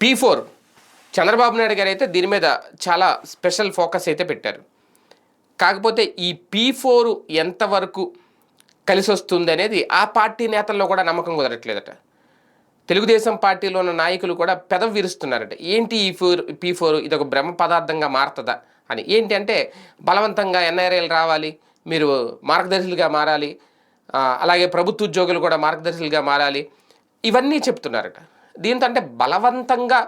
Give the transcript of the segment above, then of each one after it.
P four. Chandrababu Naidu గారు అయితే దీని మీద చాలా స్పెషల్ ఫోకస్ అయితే పెట్టారు. కాకపోతే ఈ పీ ఫోర్ ఎంతవరకు కలిసి వస్తుంది అనేది ఆ పార్టీ నేతల్లో కూడా నమ్మకం కుదరట్లేదట. తెలుగుదేశం పార్టీలో ఉన్న నాయకులు కూడా పెదవి విరుస్తున్నారట. ఏంటి ఈ ఫోర్ పీ ఫోర్ ఇది ఒక బ్రహ్మ పదార్థంగా మారుతుందా అని. ఏంటి అంటే బలవంతంగా ఎన్ఆర్ఐలు రావాలి మీరు మార్గదర్శులుగా మారాలి అలాగే ప్రభుత్వ ఉద్యోగులు కూడా మార్గదర్శులుగా మారాలి ఇవన్నీ చెప్తున్నారట. దీంతో అంటే బలవంతంగా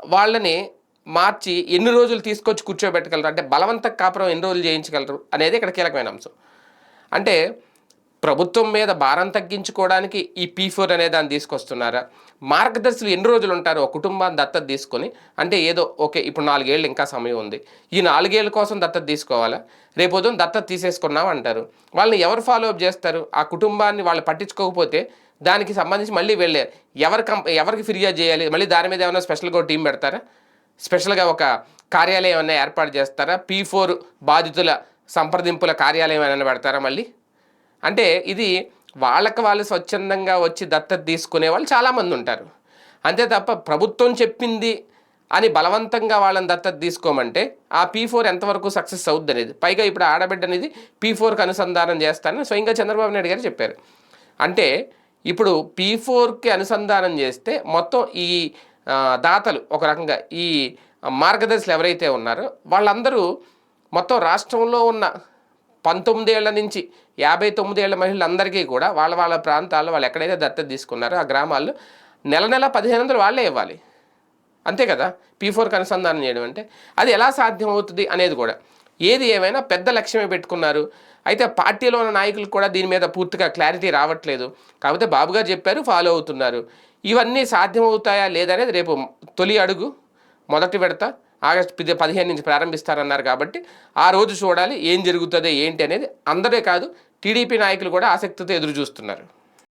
వాళ్ళని మార్చి ఎన్ని రోజులు తీసుకొచ్చి కూర్చోబెట్టగలరు? అంటే బలవంత కాపురం ఎన్ని రోజులు చేయించగలరు అనేది ఇక్కడ కీలకమైన అంశం. అంటే ప్రభుత్వం మీద భారం తగ్గించుకోవడానికి ఈ పీ ఫోర్ అనే దాన్ని తీసుకొస్తున్నారా? మార్గదర్శులు ఎన్ని రోజులు ఉంటారు? ఒక కుటుంబాన్ని దత్తత తీసుకొని అంటే ఏదో ఓకే ఇప్పుడు నాలుగేళ్ళు ఇంకా సమయం ఉంది. ఈ నాలుగేళ్ళ కోసం దత్తత తీసుకోవాలా? రేపొద్దున దత్తత తీసేసుకున్నాం అంటారు వాళ్ళని ఎవరు ఫాలో అప్ చేస్తారు? ఆ కుటుంబాన్ని వాళ్ళు పట్టించుకోకపోతే దానికి సంబంధించి మళ్ళీ వెళ్ళే ఎవరి కం ఎవరికి ఫిర్యాదు చేయాలి? మళ్ళీ దాని మీద ఏమైనా స్పెషల్గా టీం పెడతారా? స్పెషల్గా ఒక కార్యాలయం ఏమైనా ఏర్పాటు చేస్తారా? పీ ఫోర్ బాధితుల సంప్రదింపుల కార్యాలయం ఏమైనా పెడతారా మళ్ళీ? అంటే ఇది వాళ్ళకి వాళ్ళు స్వచ్ఛందంగా వచ్చి దత్తత తీసుకునే వాళ్ళు చాలామంది ఉంటారు. అంతే తప్ప ప్రభుత్వం చెప్పింది అని బలవంతంగా వాళ్ళని దత్తత తీసుకోమంటే ఆ పీ ఫోర్ ఎంతవరకు సక్సెస్ అవుద్ది అనేది పైగా ఇప్పుడు ఆడబిడ్డ అనేది పీ ఫోర్కి అనుసంధానం చేస్తానని స్వయంగా చంద్రబాబు నాయుడు గారు చెప్పారు. అంటే ఇప్పుడు పీ ఫోర్కి అనుసంధానం చేస్తే మొత్తం ఈ దాతలు ఒక రకంగా ఈ మార్గదర్శులు ఎవరైతే ఉన్నారో వాళ్ళందరూ మొత్తం రాష్ట్రంలో ఉన్న పంతొమ్మిదేళ్ళ నుంచి యాభై తొమ్మిదేళ్ళ మహిళలందరికీ కూడా వాళ్ళ వాళ్ళ ప్రాంతాల్లో వాళ్ళు ఎక్కడైతే దత్తత తీసుకున్నారో ఆ గ్రామాల్లో నెల నెల పదిహేను వందలు వాళ్ళే ఇవ్వాలి. అంతే కదా? పీ ఫోర్కి అనుసంధానం చేయడం అంటే అది ఎలా సాధ్యం అవుతుంది అనేది కూడా. ఏది ఏమైనా పెద్ద లక్ష్యమే పెట్టుకున్నారు. అయితే పార్టీలో ఉన్న నాయకులు కూడా దీని మీద పూర్తిగా క్లారిటీ రావట్లేదు. కాకపోతే బాబు గారు చెప్పారు ఫాలో అవుతున్నారు. ఇవన్నీ సాధ్యమవుతాయా లేదనేది రేపు తొలి అడుగు. మొదటి విడత. ఆగస్టు పది పదిహేను నుంచి ప్రారంభిస్తారన్నారు కాబట్టి ఆ రోజు చూడాలి ఏం జరుగుతుంది ఏంటి అనేది. అందరే కాదు టీడీపీ నాయకులు కూడా ఆసక్తితో ఎదురు చూస్తున్నారు